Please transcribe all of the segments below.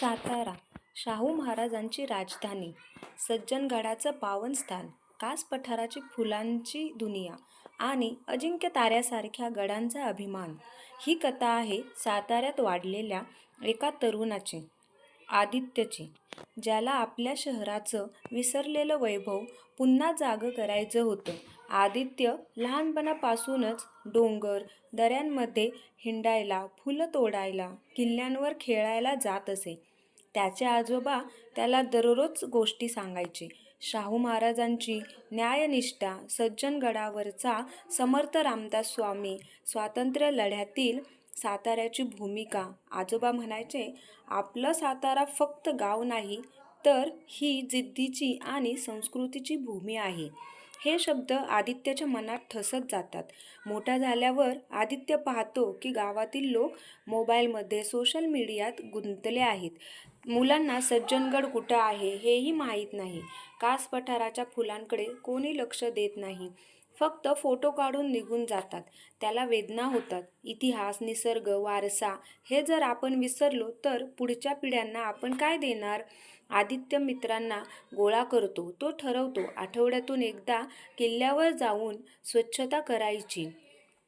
सातारा शाहू महाराजांची राजधानी सज्जनगडाचं पावनस्थान कास पठाराची फुलांची दुनिया आणि अजिंक्य ताऱ्यासारख्या गडांचा अभिमान. ही कथा आहे साताऱ्यात वाढलेल्या एका तरुणाची. आदित्यचे ज्याला आपल्या शहराचं विसरलेलं वैभव पुन्हा जागं करायचं होतं. आदित्य लहानपणापासूनच डोंगर दऱ्यांमध्ये हिंडायला फुलं तोडायला किल्ल्यांवर खेळायला जात असे. त्याचे आजोबा त्याला दररोज गोष्टी सांगायचे. शाहू महाराजांची न्यायनिष्ठा सज्जनगडावरचा समर्थ रामदास स्वामी स्वातंत्र्य लढ्यातील साताऱ्याची भूमिका. आजोबा म्हणायचे आपलं सातारा फक्त गाव नाही तर ही जिद्दीची आणि संस्कृतीची भूमी आहे. हे शब्द आदित्यच्या मनात ठसत जातात. मोठा झाल्यावर आदित्य पाहतो की गावातील लोक मोबाईलमध्ये सोशल मीडियात गुंतले आहेत. मुलांना सज्जनगड कुठं आहे हेही माहीत नाही. कास पठाराच्या फुलांकडे कोणी लक्ष देत नाही. फक्त फोटो काढून निघून जातात. त्याला वेदना होतात. इतिहास निसर्ग वारसा हे जर आपण विसरलो तर पुढच्या पिढ्यांना आपण काय देणार? आदित्य मित्रांना गोळा करतो. तो ठरवतो आठवड्यातून एकदा किल्ल्यावर जाऊन स्वच्छता करायची.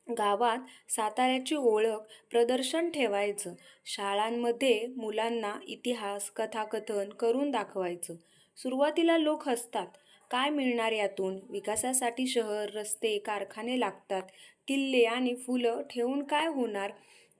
गावात साताऱ्याची ओळख प्रदर्शन ठेवायचं. शाळांमध्ये मुलांना इतिहास कथाकथन करून दाखवायचं. सुरुवातीला लोक हसतात. काय मिळणार यातून? विकासासाठी शहर रस्ते कारखाने लागतात. किल्ले आणि फुलं ठेवून काय होणार?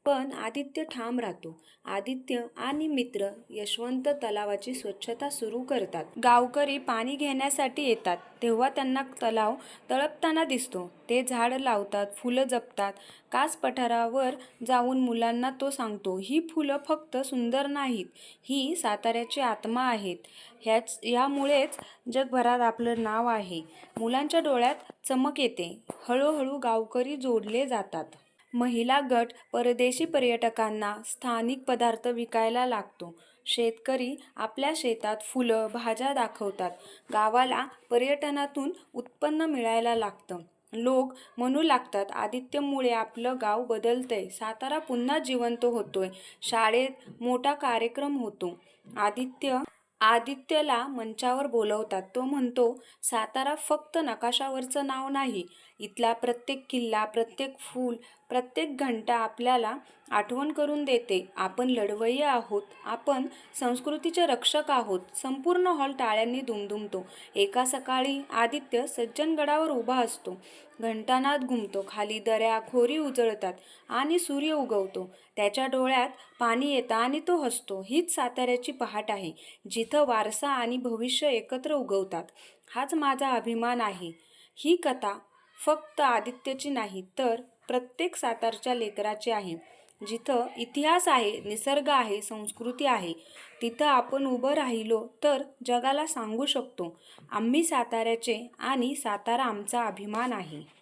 पण आदित्य ठाम राहतो. आदित्य आणि मित्र यशवंत तलावाची स्वच्छता सुरू करतात. गावकरी पाणी घेण्यासाठी येतात. तेव्हा त्यांना तलाव तळपताना दिसतो. ते झाड लावतात फुलं जपतात. कास पठारावर जाऊन मुलांना तो सांगतो ही फुलं फक्त सुंदर नाहीत. ही साताऱ्याची आत्मा आहेत. ह्याच यामुळेच जगभरात आपलं नाव आहे. मुलांच्या डोळ्यात चमक येते. हळूहळू गावकरी जोडले जातात. महिला गट परदेशी पर्यटकांना स्थानिक पदार्थ विकायला लागतो. शेतकरी आपल्या शेतात फुलं भाज्या दाखवतात. गावाला पर्यटनातून उत्पन्न मिळायला लागतं. लोक म्हणू लागतात आदित्यमुळे आपलं गाव बदलतंय. सातारा पुन्हा जिवंत होतोय. शाळेत मोठा कार्यक्रम होतो. आदित्य आदित्यला मंचावर बोलवतात. तो म्हणतो सातारा फक्त नकाशावरचं नाव नाही. इथला प्रत्येक किल्ला प्रत्येक फूल प्रत्येक घंटा आपल्याला आठवण करून देते. आपण लढवय्ये आहोत. आपण संस्कृतीचे रक्षक आहोत. संपूर्ण हॉल टाळ्यांनी दुमदुमतो. एका सकाळी आदित्य सज्जनगडावर उभा असतो. घंटानाद घुमतो. खाली दऱ्या खोरी उजळतात आणि सूर्य उगवतो. त्याच्या डोळ्यात पाणी येतं आणि तो हसतो. हीच साताऱ्याची पहाट आहे जिथं वारसा आणि भविष्य एकत्र उगवतात. हाच माझा अभिमान आहे. ही कथा फक्त आदित्यची नाही तर प्रत्येक सातारच्या लेकराची आहे. जिथं इतिहास आहे निसर्ग आहे संस्कृती आहे तिथं आपण उभं राहिलो तर जगाला सांगू शकतो. आम्ही साताऱ्याचे आणि सातारा आमचा अभिमान आहे.